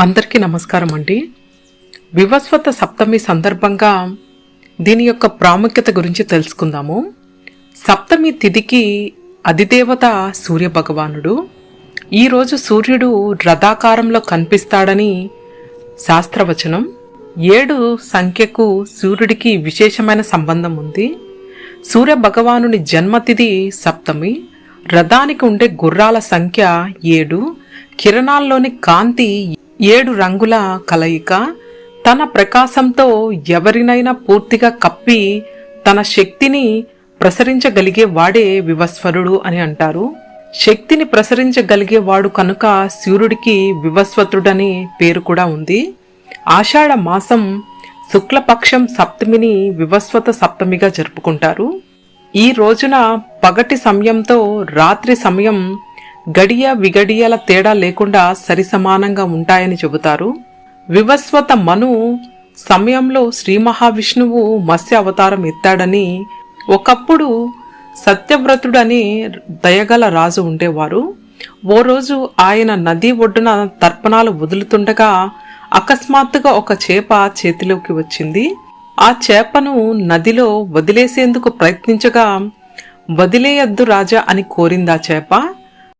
అందరికీ నమస్కారం అండి. వివస్వత సప్తమి సందర్భంగా దీని యొక్క ప్రాముఖ్యత గురించి తెలుసుకుందాము. సప్తమి తిథికి అధిదేవత సూర్య భగవానుడు ఈరోజు సూర్యుడు రథాకారంలో కనిపిస్తాడని శాస్త్రవచనం. ఏడు సంఖ్యకు సూర్యుడికి విశేషమైన సంబంధం ఉంది. సూర్య భగవానుని జన్మతిథి సప్తమి. రథానికి ఉండే గుర్రాల సంఖ్య ఏడు. కిరణాల్లోని కాంతి ఏడు రంగుల కలయిక. తన ప్రకాశంతో ఎవరినైనా పూర్తిగా కప్పి తన శక్తిని ప్రసరించగలిగే వాడే వివస్వరుడు అని అంటారు. శక్తిని ప్రసరించగలిగేవాడు కనుక సూర్యుడికి వివస్వతుడని పేరు కూడా ఉంది. ఆషాఢ మాసం శుక్లపక్షం సప్తమిని వివస్వత సప్తమిగా జరుపుకుంటారు. ఈ రోజున పగటి సమయంతో రాత్రి సమయం గడియ విగడియల తేడా లేకుండా సరిసమానంగా ఉంటాయని చెబుతారు. వివస్వత మను సమయంలో శ్రీ మహావిష్ణువు మత్స్య అవతారం ఎత్తాడని ఒకప్పుడు సత్యవ్రతుడని దయగల రాజు ఉండేవారు. ఓ రోజు ఆయన నది ఒడ్డున తర్పణాలు వదులుతుండగా అకస్మాత్తుగా ఒక చేప చేతిలోకి వచ్చింది. ఆ చేపను నదిలో వదిలేసేందుకు ప్రయత్నించగా వదిలేయద్దు రాజా అని కోరింది ఆ చేప.